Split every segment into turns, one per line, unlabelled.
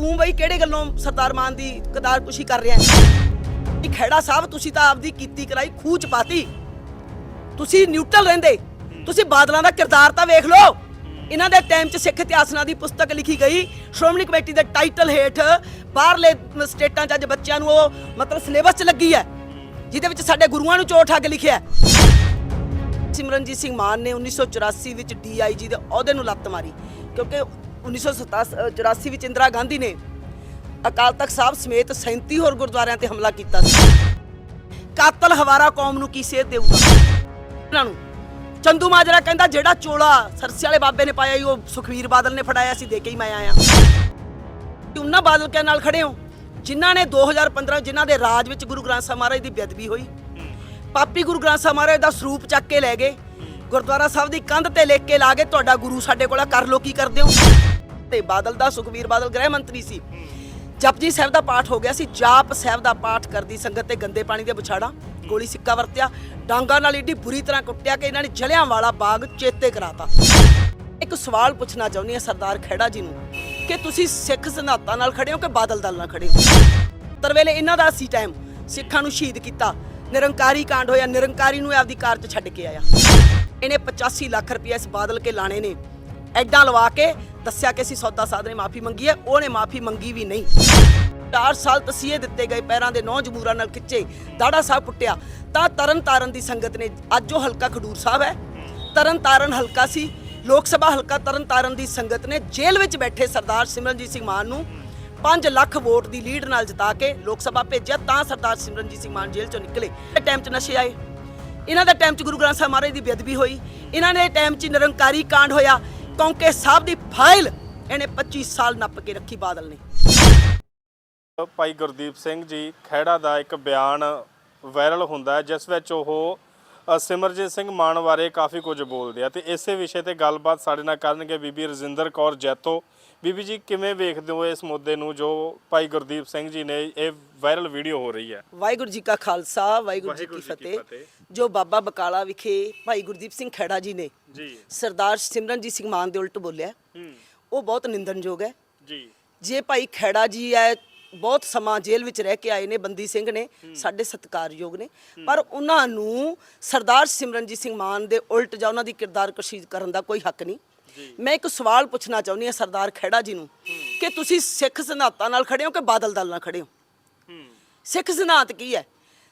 ਤੂੰ ਬਈ ਕਿਹੜੇ ਗੱਲੋਂ ਸਰਦਾਰ ਮਾਨ ਦੀ ਕਦਾਰ ਕਰ ਰਿਹਾ ਹੈ? ਇਹ ਖੈੜਾ ਸਾਹਿਬ, ਤੁਸੀਂ ਤਾਂ ਆਪਦੀ ਕੀਤੀ ਕਰਾਈ ਖੂਹ ਪਾਤੀ। ਤੁਸੀਂ ਨਿਊਟਰਲ ਰਹਿੰਦੇ। ਤੁਸੀਂ ਬਾਦਲਾਂ ਦਾ ਕਿਰਦਾਰ ਤਾਂ ਵੇਖ ਲਓ। ਇਹਨਾਂ ਦੇ ਟਾਈਮ 'ਚ ਸਿੱਖ ਇਤਿਹਾਸਨਾ ਦੀ ਪੁਸਤਕ ਲਿਖੀ ਗਈ। ਸ਼੍ਰੋਮਣੀ ਕਮੇਟੀ ਦੇ ਟਾਈਟਲ ਹੇਠ ਬਾਹਰਲੇ ਸਟੇਟਾਂ 'ਚ ਅੱਜ ਬੱਚਿਆਂ ਨੂੰ ਉਹ ਮਤਲਬ ਸਿਲੇਬਸ 'ਚ ਲੱਗੀ ਹੈ। ਜਿਹਦੇ ਵਿੱਚ ਸਾਡੇ ਗੁਰੂਆਂ ਨੂੰ ਚੋਟ ਠੱਗ ਲਿਖਿਆ ਸਿਮਰਨਜੀਤ ਸਿੰਘ ਮਾਨ ਨੇ 1984 ਵਿੱਚ ਡੀਆਈਜੀ ਦੇ ਅਹੁਦੇ ਨੂੰ ਲੱਤ ਮਾਰੀ। ਕਿਉਂਕਿ 1984 ਵਿੱਚ ਇੰਦਰਾ ਗਾਂਧੀ ਨੇ ਅਕਾਲ ਤਖਤ ਸਾਹਿਬ ਸਮੇਤ 37 ਹੋਰ ਗੁਰਦੁਆਰਿਆਂ ਤੇ ਹਮਲਾ ਕੀਤਾ ਸੀ। ਕਾਤਲ ਹਵਾਰਾ ਕੌਮ ਨੂੰ ਕੀ ਸੇਧ ਦੇਊਗਾ? ਇਹਨਾਂ ਨੂੰ ਚੰਦੂ ਮਾਜਰਾ ਕਹਿੰਦਾ ਜਿਹੜਾ ਚੋਲਾ ਸਰਸੇ ਵਾਲੇ ਬਾਬੇ ਨੇ ਪਾਇਆ ਸੀ, ਉਹ ਸੁਖਵੀਰ ਬਾਦਲ ਨੇ ਫੜਾਇਆ ਸੀ ਦੇ ਕੇ ਹੀ ਮੈਂ ਆਇਆ। ਤੇ ਉਹਨਾਂ ਬਾਦਲ ਕੇ ਨਾਲ ਖੜੇ ਹੋ ਜਿਨ੍ਹਾਂ ਨੇ 2015 ਜਿਨ੍ਹਾਂ ਦੇ ਰਾਜ ਵਿੱਚ ਗੁਰੂ ਗ੍ਰੰਥ ਸਾਹਿਬ ਮਹਾਰਾਜ ਦੀ ਬੇਅਦਬੀ ਹੋਈ। ਪਾਪੀ ਗੁਰੂ ਗ੍ਰੰਥ ਸਾਹਿਬ ਮਹਾਰਾਜ ਦਾ ਸਰੂਪ ਚੱਕ ਕੇ ਲੈ ਗਏ। ਗੁਰਦੁਆਰਾ ਸਾਹਿਬ ਦੀ ਕੰਧ ਤੇ ਲਿਖ ਕੇ ਲਾ ਗਏ ਤੁਹਾਡਾ ਗੁਰੂ ਸਾਡੇ ਕੋਲ ਕਰ ਲੋ ਕੀ ਕਰਦੇ ਹੋ? ਤੇ ਬਾਦਲ ਦਾ ਸੁਖਵੀਰ ਬਾਦਲ ਗ੍ਰਹਿ ਮੰਤਰੀ ਸੀ। ਜਪਜੀ ਸਾਹਿਬ ਦਾ ਪਾਠ ਹੋ ਗਿਆ ਸੀ। ਜਾਪ ਸਾਹਿਬ ਦਾ ਪਾਠ ਕਰਦੀ ਸੰਗਤ ਤੇ ਗੰਦੇ ਪਾਣੀ ਦੇ ਵਿਛਾੜਾ, ਗੋਲੀ ਸਿੱਕਾ ਵਰਤਿਆ, ਡਾਂਗਾ ਨਾਲ ਏਡੀ ਬੁਰੀ ਤਰ੍ਹਾਂ ਕੁੱਟਿਆ ਕਿ ਇਹਨਾਂ ਨੇ ਜਲਿਆਂ ਵਾਲਾ ਬਾਗ ਚੇਤੇ ਕਰਾਤਾ। ਇੱਕ ਸਵਾਲ ਪੁੱਛਣਾ ਚਾਹੁੰਦੀ ਹਾਂ ਸਰਦਾਰ ਖੇੜਾ ਜੀ ਨੂੰ ਕਿ ਤੁਸੀਂ ਸਿੱਖ ਸਿਧਾਂਤਾਂ ਨਾਲ ਖੜੇ ਹੋ ਕਿ ਬਾਦਲ ਦਲ ਨਾਲ ਖੜੇ ਹੋ? ਤਰਵੇਲੇ ਇਹਨਾਂ ਦਾ ਸੀ ਟਾਈਮ ਸਿੱਖਾਂ ਨੂੰ ਸ਼ਹੀਦ ਕੀਤਾ। ਨਿਰੰਕਾਰੀ ਕਾਂਡ ਹੋਇਆ। ਨਿਰੰਕਾਰੀ ਨੂੰ ਆਪਦੀ ਕਾਰ 'ਚ ਛੱਡ ਕੇ ਆਇਆ। ਇਹਨੇ 85 ਲੱਖ ਰੁਪਏ ਇਸ ਬਾਦਲ ਕੇ ਲਾਣੇ ਨੇ। ਐਡਾ ਲਵਾ ਕੇ ਦੱਸਿਆ ਕਿ ਅਸੀਂ ਸੌਦਾ ਸਾਧ ਨੇ ਮਾਫੀ ਮੰਗੀ ਹੈ, ਉਹਨੇ ਮਾਫੀ ਮੰਗੀ ਵੀ ਨਹੀਂ। 4 ਸਾਲ ਤਸੀਹੇ ਦਿੱਤੇ ਗਏ ਪੈਰਾਂ ਦੇ ਨੌ ਜਮੂਰਾਂ ਨਾਲ ਖਿੱਚੇ, ਦਾੜਾ ਸਾਹਿਬ ਪੁੱਟਿਆ। ਤਾਂ ਤਰਨ ਤਾਰਨ ਦੀ ਸੰਗਤ ਨੇ, ਅੱਜ ਉਹ ਹਲਕਾ ਖਡੂਰ ਸਾਹਿਬ ਹੈ। ਤਰਨ ਤਾਰਨ ਹਲਕਾ ਸੀ, ਲੋਕ ਸਭਾ ਹਲਕਾ ਤਰਨ ਤਾਰਨ ਦੀ ਸੰਗਤ ਨੇ ਜੇਲ੍ਹ ਵਿੱਚ ਬੈਠੇ ਸਰਦਾਰ ਸਿਮਰਨਜੀਤ ਸਿੰਘ ਮਾਨ ਨੂੰ 5 ਲੱਖ ਵੋਟ ਦੀ ਲੀਡ ਨਾਲ ਜਿਤਾ ਕੇ ਲੋਕ ਸਭਾ ਭੇਜਿਆ, ਤਾਂ ਸਰਦਾਰ ਸਿਮਰਨਜੀਤ ਸਿੰਘ ਮਾਨ ਜੇਲ੍ਹ ਚੋਂ ਨਿਕਲੇ। ਟਾਈਮ 'ਚ ਨਸ਼ੇ ਆਏ। ਇਹਨਾਂ ਦਾ ਟਾਈਮ 'ਚ ਗੁਰੂ ਗ੍ਰੰਥ ਸਾਹਿਬ ਮਹਾਰਾਜ ਦੀ ਬੇਅਦਬੀ ਹੋਈ। ਇਹਨਾਂ ਦੇ ਟਾਈਮ 'ਚ ਨਿਰੰਕਾਰੀ ਕਾਂਡ ਹੋਇਆ। ਕੌਂਕੇ ਸਾਹਿਬ ਦੀ ਫਾਈਲ। ਇਹਨੇ 25 ਸਾਲ ਨੱਪ ਕੇ ਰੱਖੀ ਬਾਦਲ ਨੇ।
ਭਾਈ ਗੁਰਦੀਪ ਸਿੰਘ ਜੀ, ਖਹਿੜਾ ਦਾ ਇੱਕ ਬਿਆਨ ਵਾਇਰਲ ਹੁੰਦਾ ਹੈ, ਜਿਸ ਵਿੱਚ ਉਹ ਸਿਮਰਜੀਤ ਸਿੰਘ ਮਾਨ ਬਾਰੇ ਕਾਫੀ ਕੁਝ ਬੋਲਦੇ ਆ। ਤੇ ਇਸੇ ਵਿਸ਼ੇ ਤੇ ਗੱਲਬਾਤ ਸਾਡੇ ਨਾਲ ਕਰਨਗੇ ਬੀਬੀ ਰਜਿੰਦਰ ਕੌਰ ਜੈਤੋ। ਬੀਬੀ ਜੀ ਕਿਵੇਂ ਵੇਖਦੇ ਹੋ ਇਸ ਮੁੱਦੇ ਨੂੰ ਜੋ ਭਾਈ ਗੁਰਦੀਪ ਸਿੰਘ ਜੀ ਨੇ ਇਹ ਵਾਇਰਲ ਵੀਡੀਓ ਹੋ ਰਹੀ ਹੈ?
ਵਾਹਿਗੁਰੂ ਜੀ ਕਾ ਖਾਲਸਾ ਵਾਹਿਗੁਰੂ ਜੀ ਕੀ ਫਤਿਹ। ਜੋ ਬਾਬਾ ਬਕਾਲਾ ਵਿਖੇ ਭਾਈ ਗੁਰਦੀਪ ਸਿੰਘ ਖੈੜਾ ਜੀ ਨੇ
ਜੀ।
ਸਰਦਾਰ ਸਿਮਰਨਜੀਤ ਸਿੰਘ ਮਾਨ ਦੇ ਉਲਟ ਬੋਲਿਆ।
ਹੂੰ।
ਉਹ ਬਹੁਤ ਨਿੰਦਨਯੋਗ ਹੈ।
ਜੀ।
ਜੇ ਭਾਈ ਖੈੜਾ ਜੀ ਹੈ ਬਹੁਤ ਸਮਾਂ ਜੇਲ੍ਹ ਵਿੱਚ ਰਹਿ ਕੇ ਆਏ ਨੇ ਬੰਦੀ ਸਿੰਘ ਨੇ ਸਾਡੇ ਸਤਿਕਾਰਯੋਗ ਨੇ। ਪਰ ਉਹਨਾਂ ਨੂੰ ਸਰਦਾਰ ਸਿਮਰਨਜੀਤ ਸਿੰਘ ਮਾਨ ਦੇ ਉਲਟ ਜਾਂ ਉਹਨਾਂ ਦੀ ਕਿਰਦਾਰ ਕਸ਼ੀ ਕਰਨ ਦਾ ਕੋਈ ਹੱਕ ਨਹੀਂ। ਮੈਂ ਇੱਕ ਸਵਾਲ ਪੁੱਛਣਾ ਚਾਹੁੰਦੀ ਹਾਂ ਸਰਦਾਰ ਖੈੜਾ ਜੀ ਨੂੰ ਕਿ ਤੁਸੀਂ ਸਿੱਖ ਸਿਧਾਂਤਾਂ ਨਾਲ ਖੜੇ ਹੋ ਕਿ ਬਾਦਲ ਦਲ ਨਾਲ ਖੜੇ ਹੋ? ਸਿੱਖ ਸਿਧਾਂਤ ਕੀ ਹੈ?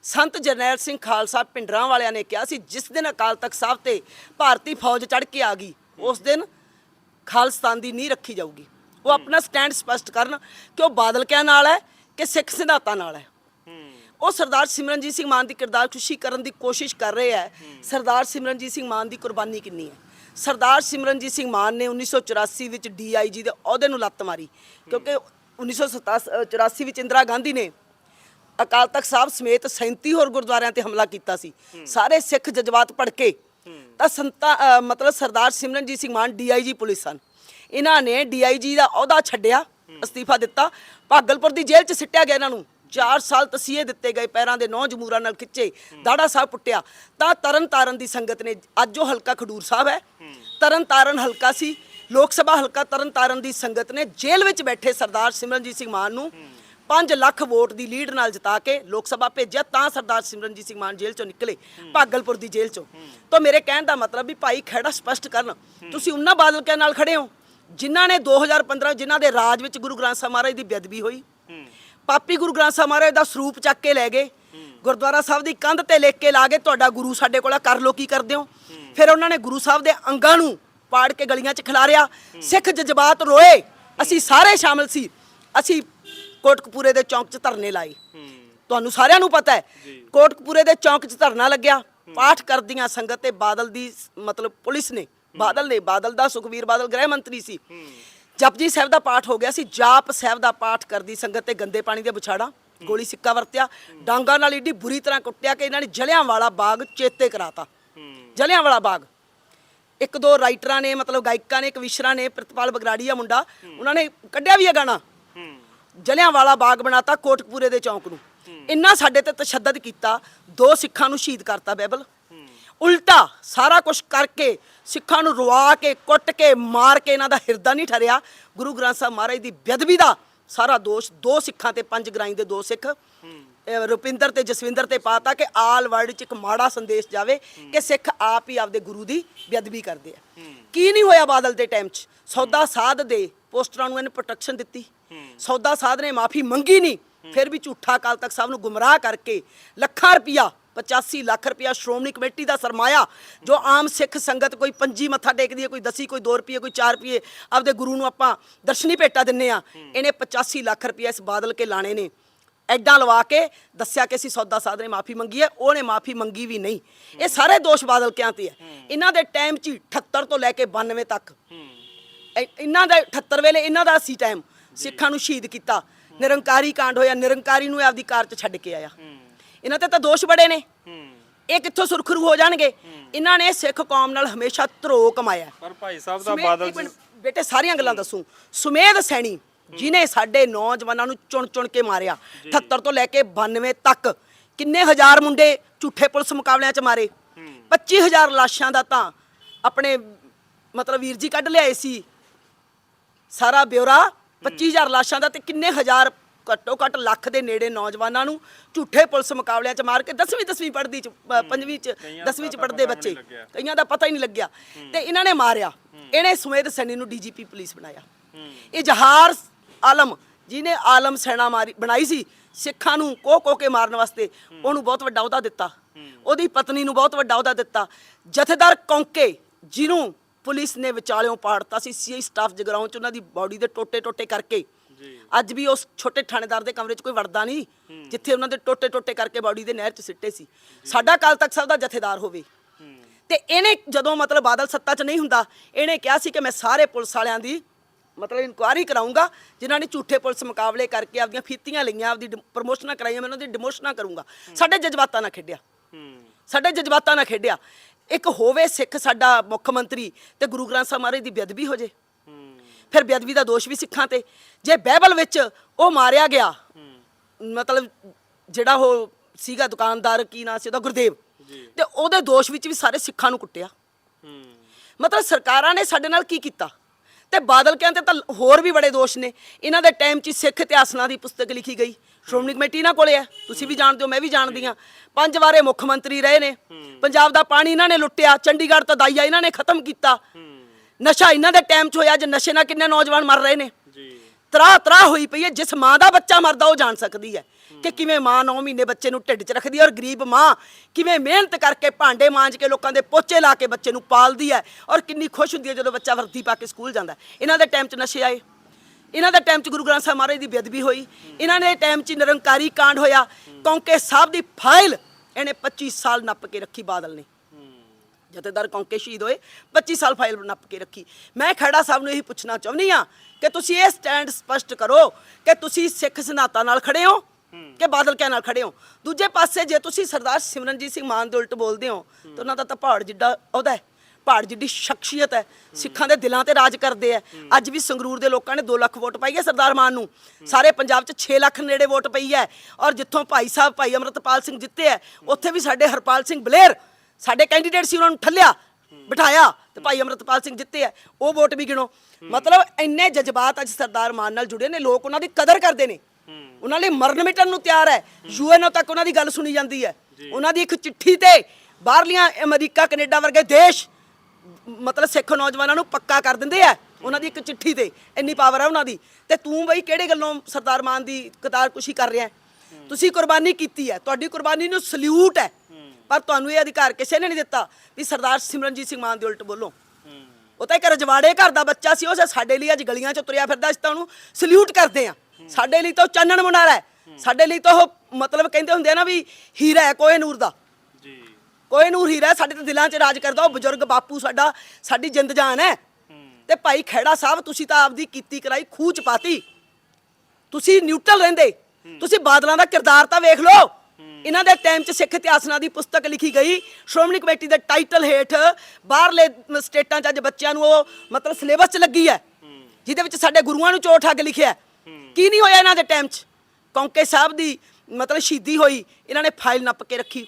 ਸੰਤ ਜਰਨੈਲ ਸਿੰਘ ਖਾਲਸਾ ਪਿੰਡਰਾਂ ਵਾਲਿਆਂ ਨੇ ਕਿਹਾ ਸੀ ਜਿਸ ਦਿਨ ਅਕਾਲ ਤਖਤ ਸਾਹਿਬ ਤੇ ਭਾਰਤੀ ਫੌਜ ਚੜ ਕੇ ਆ ਗਈ ਉਸ ਦਿਨ ਖਾਲਸਤਾਨ ਦੀ ਨੀਂਹ ਰੱਖੀ ਜਾਊਗੀ। ਉਹ ਆਪਣਾ ਸਟੈਂਡ ਸਪਸ਼ਟ ਕਰਨ ਕਿ ਉਹ ਬਾਦਲ ਕਿਆ ਨਾਲ ਹੈ ਕਿ ਸਿੱਖ ਸਿਧਾਂਤਾਂ ਨਾਲ ਹੂੰ। ਉਹ ਸਰਦਾਰ ਸਿਮਰਨਜੀਤ ਸਿੰਘ ਮਾਨ ਦੀ ਕਿਰਦਾਰ ਖੁਸ਼ੀ ਕਰਨ ਦੀ ਕੋਸ਼ਿਸ਼ ਕਰ ਰਹੇ ਹੈ। ਸਰਦਾਰ ਸਿਮਰਨਜੀਤ ਸਿੰਘ ਮਾਨ ਦੀ ਕੁਰਬਾਨੀ ਕਿੰਨੀ ਹੈ? ਸਰਦਾਰ ਸਿਮਰਨਜੀਤ ਸਿੰਘ ਮਾਨ ਨੇ 1984 ਵਿੱਚ ਡੀਆਈਜੀ ਦੇ ਅਹੁਦੇ ਨੂੰ ਲੱਤ ਮਾਰੀ। ਕਿਉਂਕਿ 1984 ਵਿੱਚ ਇੰਦਰਾ ਗਾਂਧੀ ਨੇ ਅਕਾਲ ਤਖਤ ਸਾਹਿਬ ਸਮੇਤ 37 ਹੋਰ ਗੁਰਦੁਆਰਿਆਂ ਤੇ ਹਮਲਾ ਕੀਤਾ ਸੀ। ਸਾਰੇ ਸਿੱਖ ਜਜ਼ਬਾਤ ਭੜਕੇ ਤਾਂ ਸੰਤਾ ਮਤਲਬ ਸਰਦਾਰ ਸਿਮਰਨਜੀਤ ਸਿੰਘ ਮਾਨ ਡੀਆਈਜੀ ਪੁਲਿਸ ਸਨ। ਇਹਨਾਂ ਨੇ ਡੀਆਈਜੀ ਦਾ ਅਹੁਦਾ ਛੱਡਿਆ, ਅਸਤੀਫਾ ਦਿੱਤਾ। ਭਾਗਲਪੁਰ ਦੀ ਜੇਲ੍ਹ 'ਚ ਸਿੱਟਿਆ ਗਿਆ ਇਹਨਾਂ ਨੂੰ। 4 ਸਾਲ ਤਸੀਹੇ ਦਿੱਤੇ ਗਏ ਪੈਰਾਂ ਦੇ ਨੌ ਜਮੂਰਾਂ ਨਾਲ ਖਿੱਚੇ ਦਾੜਾ ਸਾਹਿਬ ਪੁੱਟਿਆ। ਤਾਂ ਤਰਨ ਤਾਰਨ ਦੀ ਸੰਗਤ ਨੇ, ਅੱਜ ਉਹ ਹਲਕਾ ਖਡੂਰ ਸਾਹਿਬ ਹੈ। ਤਰਨ ਤਾਰਨ ਹਲਕਾ ਸੀ। ਲੋਕ ਸਭਾ ਹਲਕਾ ਤਰਨਤਾਰਨ ਦੀ ਸੰਗਤ ਨੇ ਜੇਲ੍ਹ ਵਿੱਚ ਬੈਠੇ ਸਰਦਾਰ ਸਿਮਰਨਜੀਤ ਸਿੰਘ ਮਾਨ ਨੂੰ 5 ਲੱਖ ਵੋਟ ਦੀ ਲੀਡ ਨਾਲ ਜਿਤਾ ਕੇ ਲੋਕ ਸਭਾ ਭੇਜਿਆ ਤਾਂ ਸਰਦਾਰ ਸਿਮਰਨਜੀਤ ਸਿੰਘ ਮਾਨ ਜੇਲ੍ਹ ਚੋਂ ਨਿਕਲੇ, ਭਾਗਲਪੁਰ ਦੀ ਜੇਲ੍ਹ ਚੋਂ। ਤਾਂ ਮੇਰੇ ਕਹਿਣ ਦਾ ਮਤਲਬ ਵੀ ਭਾਈ ਖੜਾ ਸਪਸ਼ਟ ਕਰਨ, ਤੁਸੀਂ ਉਹਨਾਂ ਬਾਦਲ ਨਾਲ ਖੜੇ ਹੋ, ਜਿਨ੍ਹਾਂ ਨੇ 2015 ਜਿਨ੍ਹਾਂ ਦੇ ਰਾਜ ਵਿੱਚ ਗੁਰੂ ਗ੍ਰੰਥ ਸਾਹਿਬ ਮਹਾਰਾਜ ਦੀ ਬੇਅਦਬੀ ਹੋਈ। ਪਾਪੀ ਗੁਰੂ ਗ੍ਰੰਥ ਸਾਹਿਬ ਮਹਾਰਾਜ ਦਾ ਸਰੂਪ ਚੱਕ ਕੇ ਲੈ ਗਏ। ਗੁਰਦੁਆਰਾ ਸਾਹਿਬ ਦੀ ਕੰਧ ਤੇ ਲਿਖ ਕੇ ਲਾ ਗਏ, ਤੁਹਾਡਾ ਗੁਰੂ ਸਾਡੇ ਕੋਲ ਕਰ ਲੋ ਕੀ ਕਰਦੇ ਹੋ? ਫਿਰ ਉਹਨਾਂ ਨੇ ਗੁਰੂ ਸਾਹਿਬ ਦੇ ਅੰਗਾਂ ਨੂੰ ਪਾੜ ਕੇ ਗਲੀਆਂ 'ਚ ਖਿਲਾਰਿਆ। ਸਿੱਖ ਜਜ਼ਬਾਤ ਰੋਏ। ਅਸੀਂ ਸਾਰੇ ਸ਼ਾਮਲ ਸੀ। ਅਸੀਂ ਕੋਟਕਪੂਰੇ ਦੇ ਚੌਂਕ 'ਚ ਧਰਨੇ ਲਾਏ। ਤੁਹਾਨੂੰ ਸਾਰਿਆਂ ਨੂੰ ਪਤਾ ਹੈ ਕੋਟਕਪੂਰੇ ਦੇ ਚੌਂਕ 'ਚ ਧਰਨਾ ਲੱਗਿਆ। ਪਾਠ ਕਰਦੀਆਂ ਸੰਗਤ ਤੇ ਬਾਦਲ ਦੀ ਮਤਲਬ ਪੁਲਿਸ ਨੇ ਬਾਦਲ ਨੇ ਬਾਦਲ ਦਾ ਸੁਖਵੀਰ ਬਾਦਲ ਗ੍ਰਹਿ ਮੰਤਰੀ ਸੀ। ਜਪਜੀ ਸਾਹਿਬ ਦਾ ਪਾਠ ਹੋ ਗਿਆ ਸੀ। ਜਾਪ ਸਾਹਿਬ ਦਾ ਪਾਠ ਕਰਦੀ ਸੰਗਤ ਤੇ ਗੰਦੇ ਪਾਣੀ ਦੇ ਵਿਛਾੜਾ ਗੋਲੀ ਸਿੱਕਾ ਵਰਤਿਆ ਡਾਂਗਾ ਨਾਲ ਏਡੀ ਬੁਰੀ ਤਰ੍ਹਾਂ ਕੁੱਟਿਆ ਕਿ ਇਹਨਾਂ ਨੇ ਜਲਿਆਂ ਵਾਲਾ ਬਾਗ ਚੇਤੇ ਕਰਾਤਾ। ਜਲਿਆਂ ਵਾਲਾ ਬਾਗ। ਇੱਕ ਦੋ ਰਾਈਟਰਾਂ ਨੇ ਮਤਲਬ ਗਾਇਕਾਂ ਨੇ ਕਵਿਸ਼ਰਾਂ ਨੇ ਪ੍ਰਿਤਪਾਲ ਬਗਰਾੜੀ ਆ ਮੁੰਡਾ ਉਹਨਾਂ ਨੇ ਕੱਢਿਆ ਵੀ ਇਹ ਗਾਣਾ। ਜਲਿਆਂ ਵਾਲਾ ਬਾਗ ਬਣਾਤਾ ਕੋਟਕਪੂਰੇ ਦੇ ਚੌਂਕ ਨੂੰ। ਇੰਨਾ ਸਾਡੇ ਤੇ ਤਸ਼ੱਦਦ ਕੀਤਾ ਦੋ ਸਿੱਖਾਂ ਨੂੰ ਸ਼ਹੀਦ ਕਰਤਾ ਬਾਈਬਲ ਉਲਟਾ ਸਾਰਾ ਕੁਝ ਕਰਕੇ ਸਿੱਖਾਂ ਨੂੰ ਰਵਾ ਕੇ ਕੁੱਟ ਕੇ ਮਾਰ ਕੇ ਇਹਨਾਂ ਦਾ ਹਿਰਦਾ ਨਹੀਂ ਠਰਿਆ। ਗੁਰੂ ਗ੍ਰੰਥ ਸਾਹਿਬ ਮਹਾਰਾਜ ਦੀ ਬੇਅਦਬੀ ਦਾ ਸਾਰਾ ਦੋਸ਼ ਦੋ ਸਿੱਖਾਂ ਤੇ ਪੰਜ ਗਰਾਈ ਦੇ ਦੋ ਸਿੱਖ। ਰੁਪਿੰਦਰ ਤੇ ਜਸਵਿੰਦਰ ਤੇ ਪਾਤਾ ਕਿ ਆਲ ਵਰਲਡ ਚ ਇੱਕ ਮਾੜਾ ਸੰਦੇਸ਼ ਜਾਵੇ ਕਿ ਸਿੱਖ ਆਪ ਹੀ ਆਪਦੇ ਗੁਰੂ ਦੀ ਬੇਅਦਬੀ ਕਰਦੇ ਆ। ਕੀ ਨਹੀਂ ਹੋਇਆ ਬਾਦਲ ਦੇ ਟਾਈਮ 'ਚ? ਸੌਦਾ ਸਾਧ ਦੇ ਪੋਸਟਰਾਂ ਨੂੰ ਇਹਨੇ ਪ੍ਰੋਟੈਕਸ਼ਨ ਦਿੱਤੀ। ਸੌਦਾ ਸਾਧ ਨੇ ਮਾਫੀ ਮੰਗੀ ਨਹੀਂ। ਫਿਰ ਵੀ ਝੂਠਾ ਅਕਾਲ ਤਖਤ ਸਾਹਿਬ ਨੂੰ ਗੁੰਮਰਾਹ ਕਰਕੇ ਲੱਖਾਂ ਰੁਪਇਆ 85 ਲੱਖ ਰੁਪਇਆ ਸ਼੍ਰੋਮਣੀ ਕਮੇਟੀ ਦਾ ਸਰਮਾਇਆ ਜੋ ਆਮ ਸਿੱਖ ਸੰਗਤ ਕੋਈ ਪੰਜੀ ਮੱਥਾ ਟੇਕਦੀ ਹੈ ਕੋਈ ਦਸੀ ਕੋਈ 2 ਰੁਪਏ ਕੋਈ 4 ਰੁਪਏ ਆਪਦੇ ਗੁਰੂ ਨੂੰ ਆਪਾਂ ਦਰਸ਼ਨੀ ਭੇਟਾ ਦਿੰਨੇ ਆ। ਇਹਨੇ 85 ਲੱਖ ਰੁਪਇਆ ਇਸ ਬਾਦਲ ਕੇ ਲਾਣੇ ਨੇ। ਐਡਾ ਲਵਾ ਕੇ ਦੱਸਿਆ ਕਿ ਅਸੀਂ ਸੌਦਾ ਸਾਧ ਨੇ ਮਾਫੀ ਮੰਗੀ ਹੈ ਉਹਨੇ ਮਾਫੀ ਮੰਗੀ ਵੀ ਨਹੀਂ। ਇਹ ਸਾਰੇ ਦੋਸ਼ ਬਾਦਲ ਕਿਆਂ ਤੇ ਹੈ? ਇਹਨਾਂ ਦੇ ਟਾਈਮ 'ਚ ਹੀ 78 ਤੋਂ ਲੈ ਕੇ 92 ਤੱਕ। ਇਹ- ਇਹਨਾਂ ਦਾ 78 ਵੇਲੇ ਇਹਨਾਂ ਦਾ ਸੀ ਟਾਈਮ ਸਿੱਖਾਂ ਨੂੰ ਸ਼ਹੀਦ ਕੀਤਾ। ਨਿਰੰਕਾਰੀ ਕਾਂਡ ਹੋਇਆ ਨਿਰੰਕਾਰੀ ਨੂੰ ਇਹ ਆਪਦੀ ਕਾਰ 'ਚ ਛੱਡ ਕੇ ਆਇਆ। ਇਹਨਾਂ ਤੇ ਤਾਂ ਦੋਸ਼ ਬੜੇ ਨੇ। ਇਹ ਕਿੱਥੋਂ ਸੁਰਖਰੂ ਹੋ ਜਾਣਗੇ? ਇਹਨਾਂ ਨੇ ਸਿੱਖ ਕੌਮ ਨਾਲ ਹਮੇਸ਼ਾ ਧਰੋ ਕਮਾਇਆ।
ਪਰ ਭਾਈ ਸਾਹਿਬ ਦਾ
ਸੁਮੇਧ-
ਬਾਦਲ ਜੀ
ਬੇਟੇ ਸਾਰੀਆਂ ਗੱਲਾਂ ਦੱਸੂ। ਸੁਮੇਧ ਸੈਣੀ ਜਿਨੇ ਸਾਡੇ ਨੌਜਵਾਨਾਂ ਨੂੰ ਚੁਣ ਚੁਣ ਕੇ ਮਾਰਿਆ 78 ਤੋਂ ਲੈ ਕੇ 92 ਤੱਕ ਕਿੰਨੇ ਹਜ਼ਾਰ ਮੁੰਡੇ ਝੂਠੇ ਪੁਲਿਸ ਮੁਕਾਬਲਿਆਂ 'ਚ ਮਾਰੇ? 25000 ਲਾਸ਼ਾਂ ਦਾ ਤਾਂ ਆਪਣੇ ਮਤਲਬ ਵੀਰ ਜੀ ਕੱਢ ਲਿਆਏ ਸੀ। ਸਾਰਾ ਬਿਉਰਾ 25000 ਲਾਸ਼ਾਂ ਦਾ ਤੇ ਕਿੰਨੇ ਹਜ਼ਾਰ ਘੱਟੋ ਘੱਟ ਲੱਖ ਦੇ ਨੇੜੇ ਨੌਜਵਾਨਾਂ ਨੂੰ ਝੂਠੇ ਪੁਲਿਸ ਮੁਕਾਬਲਿਆਂ 'ਚ ਮਾਰ ਕੇ 10ਵੀਂ 10ਵੀਂ ਪੜ੍ਹਦੀ ਚ ਅ, ਪੰਜਵੀਂ ਚ
ਕਈਆਂ ਦਾ
10ਵੀਂ ਚ ਪੜ੍ਹਦੇ ਬੱਚੇ। ਕਈਆਂ ਦਾ ਪਤਾ ਹੀ ਨਹੀਂ ਲੱਗਿਆ। ਤੇ ਇਹਨਾਂ ਨੇ ਮਾਰਿਆ। ਇਹਨੇ ਸੁਮੇਧ ਸੈਣੀ ਨੂੰ ਡੀਜੀਪੀ ਪੁਲਿਸ ਬਣਾਇਆ। ਇਹ ਜਹਾਰ ਆਲਮ ਜਿਹਨੇ ਆਲਮ ਸੈਨਾ ਮਾਰੀ ਬਣਾਈ ਸੀ ਸਿੱਖਾਂ ਨੂੰ ਕੋ ਕੋ ਕੇ ਮਾਰਨ ਵਾਸਤੇ ਉਹਨੂੰ ਬਹੁਤ ਵੱਡਾ ਅਹੁਦਾ ਦਿੱਤਾ। ਉਹਦੀ ਪਤਨੀ ਨੂੰ ਬਹੁਤ ਵੱਡਾ ਅਹੁਦਾ ਦਿੱਤਾ। ਜਥੇਦਾਰ ਕੌਂਕੇ ਜਿਹਨੂੰ ਪੁਲਿਸ ਨੇ ਵਿਚਾਲਿਓਂ ਪਾੜਤਾ ਸੀ ਸੀਆਈ ਸਟਾਫ ਜਗਰਾਉਂ ਚ ਉਹਨਾਂ ਦੀ ਬਾਡੀ ਦੇ ਟੋਟੇ ਟੋਟੇ ਕਰਕੇ। ਅੱਜ ਵੀ ਉਸ ਛੋਟੇ ਥਾਣੇਦਾਰ ਦੇ ਕਮਰੇ 'ਚ ਕੋਈ ਵੜਦਾ ਨਹੀਂ ਜਿੱਥੇ ਉਹਨਾਂ ਦੇ ਟੋਟੇ ਟੋਟੇ ਕਰਕੇ ਬਾਡੀ ਦੇ ਨਹਿਰ 'ਚ ਸਿੱਟੇ ਸੀ। ਸਾਡਾ ਕਾਲ ਤੱਕ ਸਾਹਿਬ ਦਾ ਜਥੇਦਾਰ ਹੋਵੇ। ਤੇ ਇਹਨੇ ਜਦੋਂ ਮਤਲਬ ਬਾਦਲ ਸੱਤਾ 'ਚ ਨਹੀਂ ਹੁੰਦਾ ਇਹਨੇ ਕਿਹਾ ਸੀ ਕਿ ਮੈਂ ਸਾਰੇ ਪੁਲਿਸ ਵਾਲਿਆਂ ਦੀ ਮਤਲਬ ਇਨਕੁਆਇਰੀ ਕਰਾਉਂਗਾ ਜਿਨ੍ਹਾਂ ਨੇ ਝੂਠੇ ਪੁਲਿਸ ਮੁਕਾਬਲੇ ਕਰਕੇ ਆਪਦੀਆਂ ਫੀਤੀਆਂ ਲਈਆਂ ਆਪਦੀ ਪ੍ਰਮੋਸ਼ਨਾਂ ਕਰਾਈਆਂ ਮੈਂ ਉਹਨਾਂ ਦੀ ਡਿਮੋਸ਼ਨਾਂ ਕਰੂੰਗਾ। ਸਾਡੇ ਜਜ਼ਬਾਤਾਂ ਨਾਲ ਖੇਡਿਆ। ਸਾਡੇ ਜਜ਼ਬਾਤਾਂ ਨਾਲ ਖੇਡਿਆ। ਇੱਕ ਹੋਵੇ ਸਿੱਖ ਸਾਡਾ ਮੁੱਖ ਮੰਤਰੀ ਤੇ ਗੁਰੂ ਗ੍ਰੰਥ ਸਾਹਿਬ ਮਹਾਰਾਜ ਦੀ ਬੇਅਦਬੀ ਹੋ ਜੇ। ਫਿਰ ਬੇਅਦਬੀ ਦਾ ਦੋਸ਼ ਵੀ ਸਿੱਖਾਂ ਤੇ। ਜੇ ਬਾਈਬਲ ਵਿੱਚ ਉਹ ਮਾਰਿਆ ਗਿਆ ਮਤਲਬ ਜਿਹੜਾ ਉਹ ਸੀਗਾ ਦੁਕਾਨਦਾਰ ਕੀ ਨਾਂ ਸੀ ਉਹਦਾ ਗੁਰਦੇਵ। ਤੇ ਉਹਦੇ ਦੋਸ਼ ਵਿੱਚ ਵੀ ਸਾਰੇ ਸਿੱਖਾਂ ਨੂੰ ਕੁੱਟਿਆ। ਮਤਲਬ ਸਰਕਾਰਾਂ ਨੇ ਸਾਡੇ ਨਾਲ ਕੀ ਕੀਤਾ? ਤੇ ਬਾਦਲ ਕਹਿੰਦੇ ਤਾਂ ਹੋਰ ਵੀ ਬੜੇ ਦੋਸ਼ ਨੇ। ਇਹਨਾਂ ਦੇ ਟਾਈਮ 'ਚ ਸਿੱਖ ਇਤਿਹਾਸਨਾਂ ਦੀ ਪੁਸਤਕ ਲਿਖੀ ਗਈ। ਸ਼੍ਰੋਮਣੀ ਕਮੇਟੀ ਇਹਨਾਂ ਕੋਲੇ ਹੈ ਤੁਸੀਂ ਵੀ ਜਾਣਦੇ ਹੋ ਮੈਂ ਵੀ ਜਾਣਦੀ ਹਾਂ। ਪੰਜ ਵਾਰੇ ਮੁੱਖ ਮੰਤਰੀ ਰਹੇ ਨੇ। ਪੰਜਾਬ ਦਾ ਪਾਣੀ ਇਹਨਾਂ ਨੇ ਲੁੱਟਿਆ ਚੰਡੀਗੜ੍ਹ ਤੋਂ ਦਾਈਆ ਇਹਨਾਂ ਨੇ ਖਤਮ ਕੀਤਾ। ਨਸ਼ਾ ਇਹਨਾਂ ਦੇ ਟਾਈਮ 'ਚ ਹੋਇਆ ਜੇ ਨਸ਼ੇ ਨਾਲ ਕਿੰਨੇ ਨੌਜਵਾਨ ਮਰ ਰਹੇ ਨੇ। ਤਰਾ ਤਰਾ ਹੋਈ ਪਈ ਹੈ, ਜਿਸ ਮਾਂ ਦਾ ਬੱਚਾ ਮਰਦਾ, ਉਹ ਜਾਣ ਸਕਦੀ ਹੈ। ਕਿ ਕਿਵੇਂ ਮਾਂ 9 ਮਹੀਨੇ ਬੱਚੇ ਨੂੰ ਢਿੱਡ 'ਚ ਰੱਖਦੀ ਹੈ ਔਰ ਗਰੀਬ ਮਾਂ ਕਿਵੇਂ ਮਿਹਨਤ ਕਰਕੇ ਭਾਂਡੇ ਮਾਂਜ ਕੇ ਲੋਕਾਂ ਦੇ ਪੋਚੇ ਲਾ ਕੇ ਬੱਚੇ ਨੂੰ ਪਾਲਦੀ ਹੈ ਔਰ ਕਿੰਨੀ ਖੁਸ਼ ਹੁੰਦੀ ਹੈ ਜਦੋਂ ਬੱਚਾ ਵਰਦੀ ਪਾ ਕੇ ਸਕੂਲ ਜਾਂਦਾ ਹੈ। ਇਹਨਾਂ ਦੇ ਟਾਈਮ 'ਚ ਨਸ਼ੇ ਆਏ। ਇਹਨਾਂ ਦੇ ਟਾਈਮ 'ਚ ਗੁਰੂ ਗ੍ਰੰਥ ਸਾਹਿਬ ਮਹਾਰਾਜ ਦੀ ਬੇਅਦਬੀ ਹੋਈ। ਇਹਨਾਂ ਦੇ ਟਾਈਮ 'ਚ ਨਿਰੰਕਾਰੀ ਕਾਂਡ ਹੋਇਆ। ਕੌਂਕੇ ਸਾਹਿਬ ਦੀ ਫਾਈਲ ਇਹਨੇ 25 ਸਾਲ ਨੱਪ ਕੇ ਰੱਖੀ ਬਾਦਲ ਨੇ। ਜਥੇਦਾਰ ਕੌਂਕੇ ਸ਼ਹੀਦ ਹੋਏ 25 ਸਾਲ ਫਾਈਲ ਨੱਪ ਕੇ ਰੱਖੀ। ਮੈਂ ਖੜਾ ਸਾਹਿਬ ਨੂੰ ਇਹੀ ਪੁੱਛਣਾ ਚਾਹੁੰਦੀ ਆ ਕਿ ਤੁਸੀਂ ਇਹ ਸਟੈਂਡ ਸਪਸ਼ਟ ਕਰੋ ਕਿ ਤੁਸੀਂ ਸਿੱਖ ਸਿਧਾਂਤਾਂ ਨਾਲ ਖੜੇ ਹੋ ਕਿ ਬਾਦਲ ਕਿਆ ਨਾਲ ਖੜੇ ਹੋ? ਦੂਜੇ ਪਾਸੇ ਜੇ ਤੁਸੀਂ ਸਰਦਾਰ ਸਿਮਰਨਜੀਤ ਸਿੰਘ ਮਾਨ ਦੇ ਉਲਟ ਬੋਲਦੇ ਹੋ, ਤਾਂ ਉਹਨਾਂ ਦਾ ਤਾਂ ਪਹਾੜ ਜਿੱਡਾ ਉਹਦਾ ਹੈ, ਪਹਾੜ ਜਿੱਡੀ ਸ਼ਖਸੀਅਤ ਹੈ। ਸਿੱਖਾਂ ਦੇ ਦਿਲਾਂ ਤੇ ਰਾਜ ਕਰਦੇ ਆ ਅੱਜ ਵੀ ਸੰਗਰੂਰ ਦੇ ਲੋਕਾਂ ਨੇ 2 ਲੱਖ ਵੋਟ ਪਾਈ ਹੈ ਸਰਦਾਰ ਮਾਨ ਨੂੰ। ਸਾਰੇ ਪੰਜਾਬ 'ਚ 6 ਲੱਖ ਨੇੜੇ ਵੋਟ ਪਈ ਹੈ। ਔਰ ਜਿੱਥੋਂ ਭਾਈ ਸਾਹਿਬ, ਭਾਈ ਅਮਰਤਪਾਲ ਸਿੰਘ ਜਿੱਤੇ ਹੈ, ਉੱਥੇ ਵੀ ਸਾਡੇ ਹਰਪਾਲ ਸਿੰਘ ਬਲੇਰ ਸਾਡੇ ਕੈਂਡੀਡੇਟ ਸੀ ਉਹਨਾਂ ਨੂੰ ਠੱਲਿਆ ਬਿਠਾਇਆ ਤੇ ਭਾਈ ਅਮਰਤਪਾਲ ਸਿੰਘ ਜਿੱਤੇ ਹੈ ਉਹ ਵੋਟ ਵੀ ਗਿਣੋ। ਮਤਲਬ ਇੰਨੇ ਜਜ਼ਬਾਤ ਅੱਜ ਸਰਦਾਰ ਮਾਨ ਨਾਲ ਜੁੜੇ ਨੇ ਲੋਕ ਉਹਨਾਂ ਦੀ ਕਦਰ ਕਰਦੇ ਨੇ। ਉਹਨਾਂ ਲਈ ਮਰਨ ਮਿਟਣ ਨੂੰ ਤਿਆਰ ਹੈ। ਯੂਐਨਓ ਤੱਕ ਉਹਨਾਂ ਦੀ ਗੱਲ ਸੁਣੀ ਜਾਂਦੀ ਹੈ। ਉਹਨਾਂ ਦੀ ਇੱਕ ਚਿੱਠੀ ਤੇ ਬਾਹਰਲੀਆਂ ਅਮਰੀਕਾ ਕੈਨੇਡਾ ਵਰਗੇ ਦੇਸ਼ ਮਤਲਬ ਸਿੱਖ ਨੌਜਵਾਨਾਂ ਨੂੰ ਪੱਕਾ ਕਰ ਦਿੰਦੇ ਆ। ਉਹਨਾਂ ਦੀ ਇੱਕ ਚਿੱਠੀ ਤੇ ਇੰਨੀ ਪਾਵਰ ਹੈ ਉਹਨਾਂ ਦੀ। ਤੇ ਤੂੰ ਬਈ ਕਿਹੜੇ ਗੱਲੋਂ ਸਰਦਾਰ ਮਾਨ ਦੀ ਕਤਾਰ ਕੁਸ਼ੀ ਕਰ ਰਿਹਾ? ਤੁਸੀਂ ਕੁਰਬਾਨੀ ਕੀਤੀ ਹੈ। ਤੁਹਾਡੀ ਕੁਰਬਾਨੀ ਨੂੰ ਸਲੂਟ ਹੈ। ਪਰ ਤੁਹਾਨੂੰ ਇਹ ਅਧਿਕਾਰ ਕਿਸੇ ਨੇ ਨਹੀਂ ਦਿੱਤਾ ਵੀ ਸਰਦਾਰ ਸਿਮਰਨਜੀਤ ਸਿੰਘ ਮਾਨ ਦੇ ਉਲਟ ਬੋਲੋ। ਉਹ ਤਾਂ ਇੱਕ ਰਜਵਾੜੇ ਘਰ ਦਾ ਬੱਚਾ ਸੀ ਉਹ ਸਾਡੇ ਲਈ ਅੱਜ ਗਲੀਆਂ 'ਚ ਤੁਰਿਆ ਫਿਰਦਾ ਅਸੀਂ ਤਾਂ ਉਹਨੂੰ ਸਲੂਟ ਕਰਦੇ ਆ। ਸਾਡੇ ਲਈ ਤਾਂ ਉਹ ਚਾਨਣ ਮੁਨਾਰਾ ਹੈ। ਸਾਡੇ ਲਈ ਤਾਂ ਉਹ ਮਤਲਬ ਕਹਿੰਦੇ ਹੁੰਦੇ ਆ ਨਾ ਵੀ ਹੀਰਾ ਹੈ ਕੋਏ ਨੂਰ ਦਾ।
ਜੀ।
ਕੋਈ ਨੂਰ ਹੀਰਾ ਸਾਡੇ ਤੇ ਦਿਲਾਂ 'ਚ ਰਾਜ ਕਰਦਾ ਉਹ ਬਜ਼ੁਰਗ ਬਾਪੂ ਸਾਡਾ ਸਾਡੀ ਜਿੰਦ ਜਾਨ ਹੈ। ਤੇ ਭਾਈ ਖੈੜਾ ਸਾਹਿਬ ਤੁਸੀਂ ਤਾਂ ਆਪਦੀ ਕੀਤੀ ਕਰਾਈ ਖੂਹ ਚ ਪਾਤੀ। ਤੁਸੀਂ ਨਿਊਟਰਲ ਰਹਿੰਦੇ। ਤੁਸੀਂ ਬਾਦਲਾਂ ਦਾ ਕਿਰਦਾਰ ਤਾਂ ਵੇਖ ਲਓ। ਇਹਨਾਂ ਦੇ ਟਾਈਮ 'ਚ ਸਿੱਖ ਇਤਿਹਾਸਨਾਂ ਦੀ ਪੁਸਤਕ ਲਿਖੀ ਗਈ। ਸ਼੍ਰੋਮਣੀ ਕਮੇਟੀ ਦੇ ਟਾਈਟਲ ਹੇਠ ਬਾਹਰਲੇ ਸਟੇਟਾਂ 'ਚ ਅੱਜ ਬੱਚਿਆਂ ਨੂੰ ਉਹ ਮਤਲਬ ਸਿਲੇਬਸ 'ਚ ਲੱਗੀ ਹੈ। ਜਿਹਦੇ ਵਿੱਚ ਸਾਡੇ ਗੁਰੂਆਂ ਨੂੰ ਚੋਟ ਠੱਗ ਲਿਖਿਆ ਕੀ ਨਹੀਂ ਹੋਇਆ ਇਹਨਾਂ ਦੇ ਟਾਈਮ 'ਚ? ਕੌਂਕੇ ਸਾਹਿਬ ਦੀ ਮਤਲਬ ਸ਼ਹੀਦੀ ਹੋਈ, ਇਹਨਾਂ ਨੇ ਫਾਈਲ ਨੱਪ ਕੇ ਰੱਖੀ।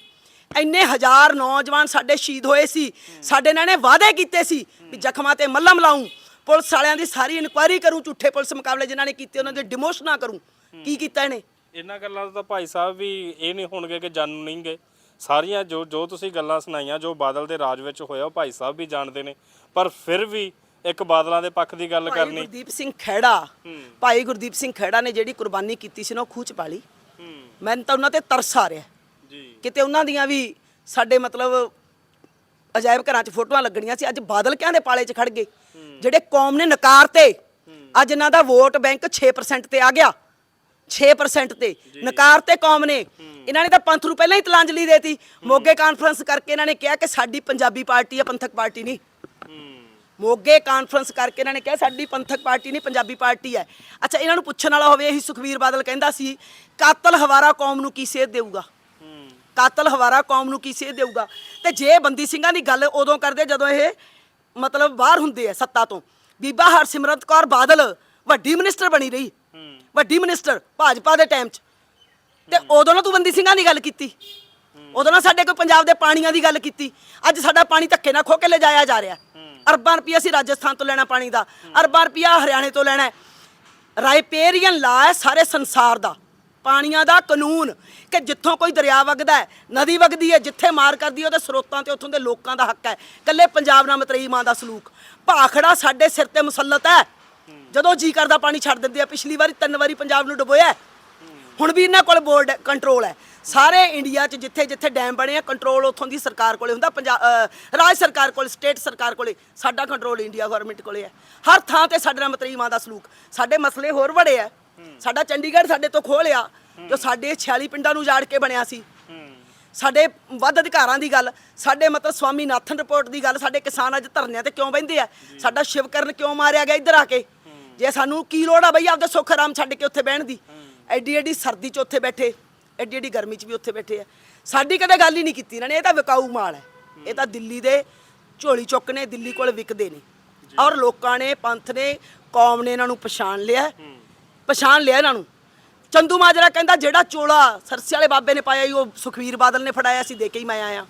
ਇੰਨੇ ਹਜ਼ਾਰ ਨੌਜਵਾਨ ਸਾਡੇ ਸ਼ਹੀਦ ਹੋਏ ਸੀ। ਸਾਡੇ ਇਹਨਾਂ ਨੇ ਵਾਅਦੇ ਕੀਤੇ ਸੀ ਵੀ ਜ਼ਖਮਾਂ ਤੇ ਮੱਲਮ ਲਾਉਂ ਪੁਲਿਸ ਵਾਲਿਆਂ ਦੀ ਸਾਰੀ ਇਨਕੁਆਇਰੀ ਕਰੂੰ, ਝੂਠੇ ਪੁਲਿਸ ਮੁਕਾਬਲੇ ਜਿਨ੍ਹਾਂ ਨੇ ਕੀਤੇ, ਉਹਨਾਂ ਦੇ ਡਿਮੋਸ਼ਨਾਂ ਕਰੂੰ। ਕੀ ਕੀਤਾ ਇਹਨੇ?
ਇਹਨਾਂ ਗੱਲਾਂ ਦਾ ਤਾਂ ਭਾਈ ਸਾਹਿਬ ਵੀ ਇਹ ਨਹੀਂ ਹੋਣਗੇ ਕਿ ਜਾਣੂ ਨਹੀਂਗੇ ਸਾਰੀਆਂ ਜੋ ਜੋ ਤੁਸੀਂ ਗੱਲਾਂ ਸੁਣਾਈਆਂ ਜੋ ਬਾਦਲ ਦੇ ਰਾਜ ਵਿੱਚ ਹੋਇਆ ਉਹ ਭਾਈ ਸਾਹਿਬ ਵੀ ਜਾਣਦੇ ਨੇ। ਪਰ ਫਿਰ ਵੀ ਇੱਕ ਬਾਦਲਾਂ ਦੇ ਪੱਖ ਦੀ ਗੱਲ
ਭਾਈ
ਕਰਨੀ।
ਗੁਰਦੀਪ ਸਿੰਘ ਖਹਿੜਾ
ਹੂੰ।
ਭਾਈ ਗੁਰਦੀਪ ਸਿੰਘ ਖਹਿੜਾ ਨੇ ਜਿਹੜੀ ਕੁਰਬਾਨੀ ਕੀਤੀ ਸੀ ਨਾ ਉਹ ਖੂਹ ਚ ਪਾ ਲਈ।
ਹੂੰ।
ਮੈਨੂੰ ਤਾਂ ਉਹਨਾਂ ਤੇ ਤਰਸ ਆ ਰਿਹਾ।
ਜੀ।
ਕਿਤੇ ਉਹਨਾਂ ਦੀਆਂ ਵੀ ਸਾਡੇ ਮਤਲਬ ਅਜਾਇਬ ਘਰਾਂ 'ਚ ਫੋਟੋਆਂ ਲੱਗਣੀਆਂ ਸੀ ਅੱਜ ਬਾਦਲ ਕਿਆਂ ਦੇ ਪਾਲੇ 'ਚ ਖੜ ਗਏ? ਜਿਹੜੇ ਕੌਮ ਨੇ ਨਕਾਰਤੇ ਅੱਜ ਇਹਨਾਂ ਦਾ ਵੋਟ ਬੈਂਕ 6% ਤੇ ਆ ਗਿਆ। 6% ਤੇ। ਨਕਾਰਤੇ ਕੌਮ ਨੇ। ਇਹਨਾਂ ਨੇ ਤਾਂ ਪੰਥ ਨੂੰ ਪਹਿਲਾਂ ਹੀ ਤਲਾਂਜਲੀ ਦੇਤੀ। ਮੋਗੇ ਕਾਨਫਰੰਸ ਕਰਕੇ ਇਹਨਾਂ ਨੇ ਕਿਹਾ ਕਿ ਸਾਡੀ ਪੰਜਾਬੀ ਪਾਰਟੀ ਹੈ ਪੰਥਕ ਪਾਰਟੀ ਨਹੀਂ। ਮੋਗੇ ਕਾਨਫਰੰਸ ਕਰਕੇ ਇਹਨਾਂ ਨੇ ਕਿਹਾ ਸਾਡੀ ਪੰਥਕ ਪਾਰਟੀ ਨਹੀਂ ਪੰਜਾਬੀ ਪਾਰਟੀ ਹੈ। ਅੱਛਾ ਇਹਨਾਂ ਨੂੰ ਪੁੱਛਣ ਵਾਲਾ ਹੋਵੇ ਇਹੀ ਸੁਖਵੀਰ ਬਾਦਲ ਕਹਿੰਦਾ ਸੀ ਕਾਤਲ ਹਵਾਰਾ ਕੌਮ ਨੂੰ ਕੀ ਸੇਧ ਦੇਊਗਾ? ਕਾਤਲ ਹਵਾਰਾ ਕੌਮ ਨੂੰ ਕੀ ਸੇਧ ਦੇਊਗਾ? ਤੇ ਜੇ ਬੰਦੀ ਸਿੰਘਾਂ ਦੀ ਗੱਲ ਉਦੋਂ ਕਰਦੇ ਜਦੋਂ ਇਹ ਮਤਲਬ ਬਾਹਰ ਹੁੰਦੇ ਆ ਸੱਤਾ ਤੋਂ। ਬੀਬਾ ਹਰਸਿਮਰਤ ਕੌਰ ਬਾਦਲ ਵੱਡੀ ਮਿਨਿਸਟਰ ਬਣੀ ਰਹੀ। ਵੱਡੀ ਮਿਨਿਸਟਰ ਭਾਜਪਾ ਦੇ ਟਾਈਮ 'ਚ। ਤੇ ਉਦੋਂ ਨਾ ਤੂੰ ਬੰਦੀ ਸਿੰਘਾਂ ਦੀ ਗੱਲ ਕੀਤੀ। ਉਦੋਂ ਨਾ ਸਾਡੇ ਕੋਈ ਪੰਜਾਬ ਦੇ ਪਾਣੀਆਂ ਦੀ ਗੱਲ ਕੀਤੀ। ਅੱਜ ਸਾਡਾ ਪਾਣੀ ਧੱਕੇ ਨਾਲ ਖੋ ਕੇ ਲਿਜਾਇਆ ਜਾ ਰਿਹਾ। ਅਰਬਾਂ ਰੁਪਈਆ ਅਸੀਂ ਰਾਜਸਥਾਨ ਤੋਂ ਲੈਣਾ ਪਾਣੀ ਦਾ। ਅਰਬਾਂ ਰੁਪਈਆ ਹਰਿਆਣੇ ਤੋਂ ਲੈਣਾ ਹੈ। ਰਾਈਪੇਰੀਅਨ ਲਾ ਹੈ ਸਾਰੇ ਸੰਸਾਰ ਦਾ। ਪਾਣੀਆਂ ਦਾ ਕਾਨੂੰਨ ਕਿ ਜਿੱਥੋਂ ਕੋਈ ਦਰਿਆ ਵਗਦਾ ਹੈ, ਨਦੀ ਵਗਦੀ ਹੈ, ਜਿੱਥੇ ਮਾਰ ਕਰਦੀ ਹੈ, ਉਹਦੇ ਸਰੋਤਾਂ ਤੇ ਉੱਥੋਂ ਦੇ ਲੋਕਾਂ ਦਾ ਹੱਕ ਹੈ। ਕੱਲੇ ਪੰਜਾਬ ਨਾਲ ਮਤਰਈ ਮਾਂ ਦਾ ਸਲੂਕ। ਭਾਖੜਾ ਸਾਡੇ ਸਿਰ ਤੇ ਮੁਸੱਲਤ ਹੈ। ਜਦੋਂ ਜੀ ਕਰਦਾ ਪਾਣੀ ਛੱਡ ਦਿੰਦੇ ਆ, ਪਿਛਲੀ ਵਾਰੀ ਤਿੰਨ ਵਾਰੀ ਪੰਜਾਬ ਨੂੰ ਡੁਬੋਇਆ ਹੁਣ ਵੀ ਇਹਨਾਂ ਕੋਲ ਬੋਰਡ ਕੰਟਰੋਲ ਹੈ। ਸਾਰੇ ਇੰਡੀਆ 'ਚ ਜਿੱਥੇ ਜਿੱਥੇ ਡੈਮ ਬਣੇ ਆ ਕੰਟਰੋਲ ਉੱਥੋਂ ਦੀ ਸਰਕਾਰ ਕੋਲੇ ਹੁੰਦਾ ਪੰਜਾਬ ਰਾਜ ਸਰਕਾਰ ਕੋਲ ਸਟੇਟ ਸਰਕਾਰ ਕੋਲੇ, ਸਾਡਾ ਕੰਟਰੋਲ ਇੰਡੀਆ ਗਵਰਨਮੈਂਟ ਕੋਲੇ ਹੈ। ਹਰ ਥਾਂ ਤੇ ਸਾਡੇ ਨਾਲ ਮਤਰੀ ਮਾਂ ਦਾ ਸਲੂਕ। ਸਾਡੇ ਮਸਲੇ ਹੋਰ ਬੜੇ ਆ। ਸਾਡਾ ਚੰਡੀਗੜ੍ਹ ਸਾਡੇ ਤੋਂ ਖੋਹ ਜੋ ਸਾਡੇ 46 ਪਿੰਡਾਂ ਨੂੰ ਉਜਾੜ ਕੇ ਬਣਿਆ ਸੀ। ਸਾਡੇ ਵੱਧ ਅਧਿਕਾਰਾਂ ਦੀ ਗੱਲ, ਸਾਡੇ ਮਤਲਬ ਸਵਾਮੀ ਨਾਥਨ ਰਿਪੋਰਟ ਦੀ ਗੱਲ, ਸਾਡੇ ਕਿਸਾਨ ਅੱਜ ਧਰਨਿਆਂ ਤੇ ਕਿਉਂ ਬਹਿੰਦੇ ਆ? ਸਾਡਾ ਸ਼ਿਵਕਰਨ ਕਿਉਂ ਮਾਰਿਆ ਗਿਆ ਇੱਧਰ ਆ ਕੇ? ਜੇ ਸਾਨੂੰ ਕੀ ਲੋੜ ਆ ਬਈ ਆਪਦੇ ਸੁੱਖ ਆਰਾਮ ਛੱਡ ਕੇ ਉੱਥੇ ਬਹਿਣ ਦੀ? ਐਡੀ ਐਡੀ ਸਰਦੀ 'ਚ ਉੱਥੇ ਬੈਠੇ ਐਡੀ ਐਡੀ ਗਰਮੀ 'ਚ ਵੀ ਉੱਥੇ ਬੈਠੇ ਆ। ਸਾਡੀ ਕਦੇ ਗੱਲ ਹੀ ਨਹੀਂ ਕੀਤੀ ਇਹਨਾਂ ਨੇ ਇਹ ਤਾਂ ਵਿਕਾਊ ਮਾਲ ਹੈ। ਇਹ ਤਾਂ ਦਿੱਲੀ ਦੇ ਝੋਲੀ ਚੁੱਕ ਨੇ ਦਿੱਲੀ ਕੋਲ ਵਿਕਦੇ ਨੇ। ਔਰ ਲੋਕਾਂ ਨੇ ਪੰਥ ਨੇ ਕੌਮ ਨੇ ਇਹਨਾਂ ਨੂੰ ਪਛਾਣ ਲਿਆ। ਪਛਾਣ ਲਿਆ ਇਹਨਾਂ ਨੂੰ। ਚੰਦੂ ਮਾਜਰਾ ਕਹਿੰਦਾ ਜਿਹੜਾ ਚੋਲਾ ਸਰਸੇ ਵਾਲੇ ਬਾਬੇ ਨੇ ਪਾਇਆ ਉਹ ਸੁਖਵੀਰ ਬਾਦਲ ਨੇ ਫੜਾਇਆ ਸੀ ਦੇ ਕੇ ਹੀ ਮੈਂ ਆਇਆ।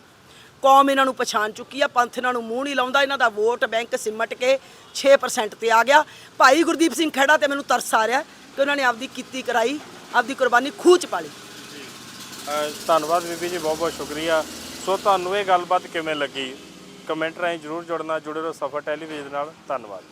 ਕੌਮ ਇਹਨਾਂ ਨੂੰ ਪਛਾਣ ਚੁੱਕੀ ਆ, ਪੰਥ ਇਹਨਾਂ ਨੂੰ ਮੂੰਹ ਨਹੀਂ ਲਾਉਂਦਾ, ਇਹਨਾਂ ਦਾ ਵੋਟ ਬੈਂਕ ਸਿਮਟ ਕੇ 6% ਤੇ ਆ ਗਿਆ। ਭਾਈ ਗੁਰਦੀਪ ਸਿੰਘ ਖੜਾ ਤੇ ਮੈਨੂੰ ਤਰਸ ਆ ਰਿਹਾ ਕਿ ਉਹਨਾਂ ਨੇ ਆਪਦੀ ਕੀਤੀ ਕਰਾਈ, ਆਪਦੀ ਕੁਰਬਾਨੀ ਖੂਹ ਚ ਪਾਲੀ
ਧੰਨਵਾਦ ਬੀਬੀ ਜੀ, ਬਹੁਤ ਬਹੁਤ ਸ਼ੁਕਰੀਆ। ਸੋ ਤੁਹਾਨੂੰ ਇਹ ਗੱਲਬਾਤ ਕਿਵੇਂ ਲੱਗੀ? ਕਮੈਂਟ ਰਾਹੀਂ ਜਰੂਰ ਜੁੜਨਾ, ਜੁੜੇ ਰਹੋ ਸਫਰ ਟੈਲੀਵਿਜ਼ਨ ਨਾਲ। ਧੰਨਵਾਦ।